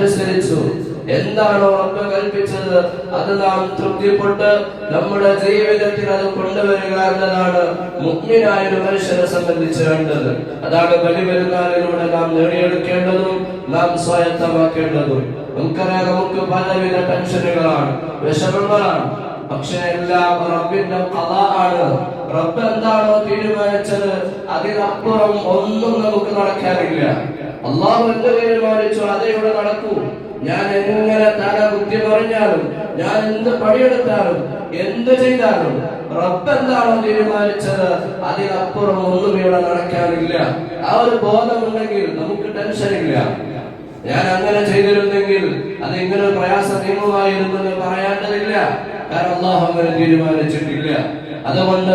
അനുസരിച്ചു. എന്താണോ അപ്പ കൽപ്പിച്ചത്? അത് നാം തൃപ്തിപ്പെട്ട് നമ്മുടെ ജീവിതത്തിൽ അത് കൊണ്ടുവരിക എന്നതാണ് മുഗ്മിനായ ഒരു മനുഷ്യനെ സംബന്ധിച്ച് വേണ്ടത്. അതാണ് ബലിപെരുന്നാളിലൂടെ നാം നേടിയെടുക്കേണ്ടതും നാം സ്വായത്തമാക്കേണ്ടതും. നമുക്കറിയാം നമുക്ക് പലവിധ ടെൻഷനുകളാണ് വിഷമങ്ങളാണ് പക്ഷെ എല്ലാം റബ്ബിന്റെ കഥാണ് റബ്ബ് എന്താണോ തീരുമാനിച്ചത് അതിനപ്പുറം ഒന്നും നമുക്ക് നടക്കാനില്ല അള്ളാഹു എന്ത് തീരുമാനിച്ചു അതേ ഇവിടെ നടക്കൂ. ഞാൻ എങ്ങനെ തല ബുദ്ധി പറഞ്ഞാലും ഞാൻ എന്ത് പണിയെടുത്താലും എന്ത് ചെയ്താലും റബ്ബ് എന്താണോ തീരുമാനിച്ചത് അതിനപ്പുറം ഒന്നും ഇവിടെ നടക്കാനില്ല ആ ഒരു ബോധമുണ്ടെങ്കിൽ നമുക്ക് ടെൻഷൻ ഇല്ല. ഞാൻ അങ്ങനെ ചെയ്തിരുന്നെങ്കിൽ അത് ഇങ്ങനെ പ്രയാസ എന്ന് പറയേണ്ടതില്ല കാരണം അള്ളാഹു അങ്ങനെ തീരുമാനിച്ചിട്ടില്ല. അതുകൊണ്ട്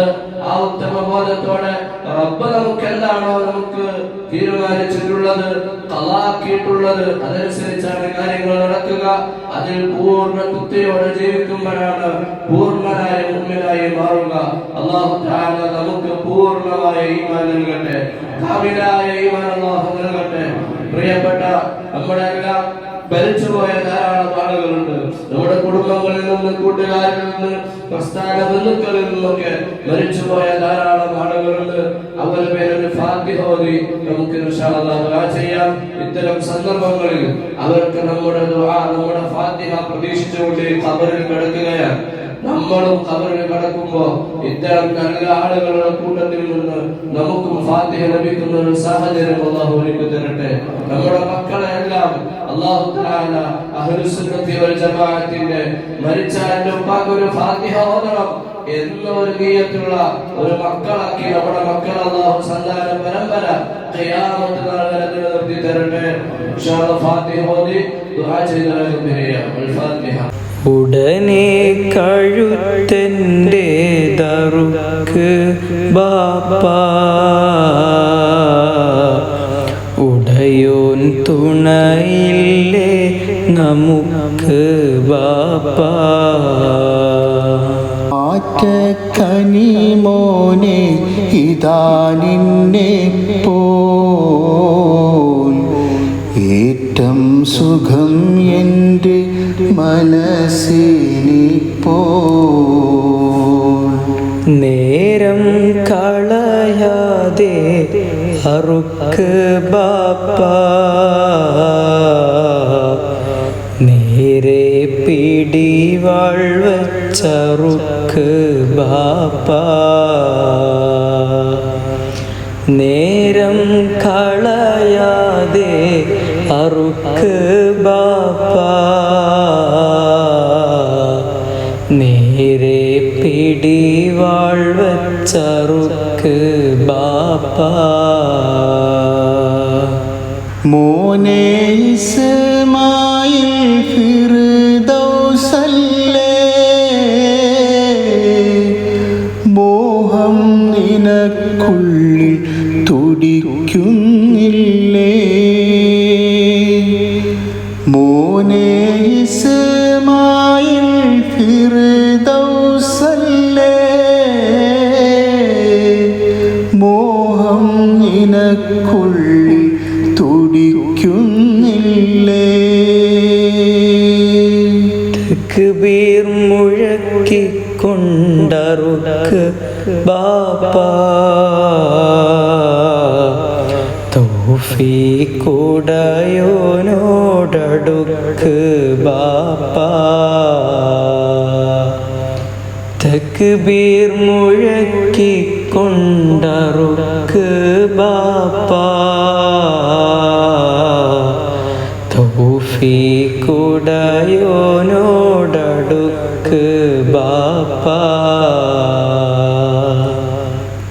ആ ഉത്തമ ബോധത്തോടെ റബ്ബ് നമുക്ക് എന്താണോ നമുക്ക് തീരുമാനിച്ചിട്ടുള്ളത് കളാക്കിയിട്ടുള്ളത് അതനുസരിച്ചാണ് കാര്യങ്ങൾ നടക്കുക. അതിൽ പൂർണ കുത്തിയോടെ ജീവിക്കുമ്പോഴാണ് പൂർണനായ മുമ്പിനായി മാറുക. അള്ളാഹു നമുക്ക് പൂർണമായ ഈമാൻ നൽകട്ടെ. കാമിലായ ഈമാൻ അള്ളാഹു നൽകട്ടെ. പ്രിയപ്പെട്ട നമ്മുടെ എല്ലാം ഭരിച്ചുപോയ ധാരാളം ആളുകളുണ്ട് നമ്മുടെ കുടുംബങ്ങളിൽ നിന്ന് കൂട്ടുകാരിൽ നിന്ന് പ്രസ്ഥാന ബന്ധുക്കളിൽ നിന്നൊക്കെ മരിച്ചുപോയ ധാരാളം ആളുകളുണ്ട് അവരുടെ പേരൊരു ഫാത്തിഹോദി നമുക്ക് ചെയ്യാം. ഇത്തരം സന്ദർഭങ്ങളിൽ അവർക്ക് നമ്മുടെ നമ്മുടെ ഫാത്തിഹ പ്രതീക്ഷിച്ചുകൊണ്ട് അവരിൽ കിടക്കുകയാണ്. നമ്മളും ഖബറിൽ കടക്കുമ്പോ ഇത്തരം നല്ല ആളുകളുടെ കൂട്ടത്തിൽ നിന്ന് നമുക്കും ഫാത്തിഹ ലഭിക്കുന്ന ഒരു സാഹചര്യം അള്ളാഹു ഒരുക്കി തരട്ടെ. നമ്മുടെ മക്കളെ എല്ലാം അള്ളാഹു തആല അഹ്ലുസുന്നത്തി വൽ ജമാഅത്തിന്റെ മരിച്ച എന്റെ ഉപ്പാക്ക് ഒരു ഫാത്തിഹ ഓതണം എന്നൊരു നീയത്തുള്ള ഒരു മക്കളാക്കി നമ്മുടെ മക്കൾ അള്ളാഹു സന്താന പരമ്പര ഖിയാമത്ത് നാൾ നിലനിർത്തി തരട്ടെ. ഇൻഷാ അള്ളാഹ് ഫാത്തിഹ ഓതി ദുആ ചെയ്താലും പിരിയാം. അൽ ഫാത്തിഹ. ഉടനെ കഴുത്തന്റെ ദറുക്ക് ബാപ്പ. ഉടയോൻ തുണയില്ലേ നമുക്ക് ബാപ്പ. ആറ്റക്കനി മോനെ ഇതാ നിന്നെ പോൽ. ഏറ്റം സുഖം എന്റെ മനസ്സിനിപ്പോൾ നേരം കളയാതെ അറുക്ക് ബാപ്പ. നേരെ പിടി വാഴ്വച്ചറുക്ക് ബാപ്പ. നേരം കളയാതെ അറുക്ക് ബാപ്പ നേരെ പിടി വാഴ്വച്ചറുക്ക് ബാപ്പ. മോനെ ഇസ്മായിൽ ഫിർദൗസല്ലേ മോഹം നിനക്കുള്ളിൽ തക്ബീർ മുഴക്കി കൊണ്ടറുക്ക് ബാപ്പ. തൗഫീഖുടയോനോടടുക്ക് ബാപ്പ. തക്ബീർ മുഴക്കി കൊണ്ടറുക്ക് ബാപ്പ.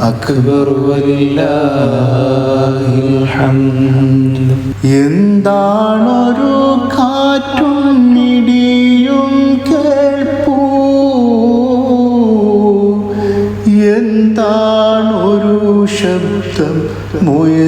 അക്ബർ എന്താണൊരു കാറ്റും നിടിയും കേൾപ്പൂ? എന്താണൊരു ശബ്ദം മുയ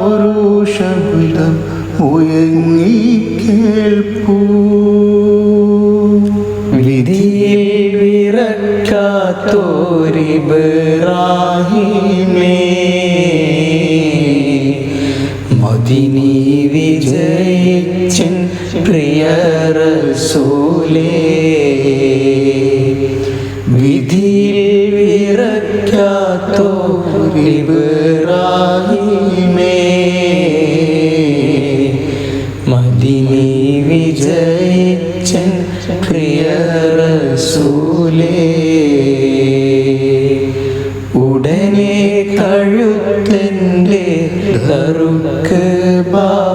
എന്താണൊരു ശബ്ദം മുയങ്ങി കേൾപ്പൂ. വിധിയിൽ വിറക്കാത്തോരിബ്രാഹിമേ മദിനി വിജയിച്ചൻ പ്രിയ റസൂലേ. വിധിയിൽ വിറക്കാത്തോരിബ്രാഹിമേ ഉടനെ കഴുത്തന്റെ തറുക്ക് ബാപ്പ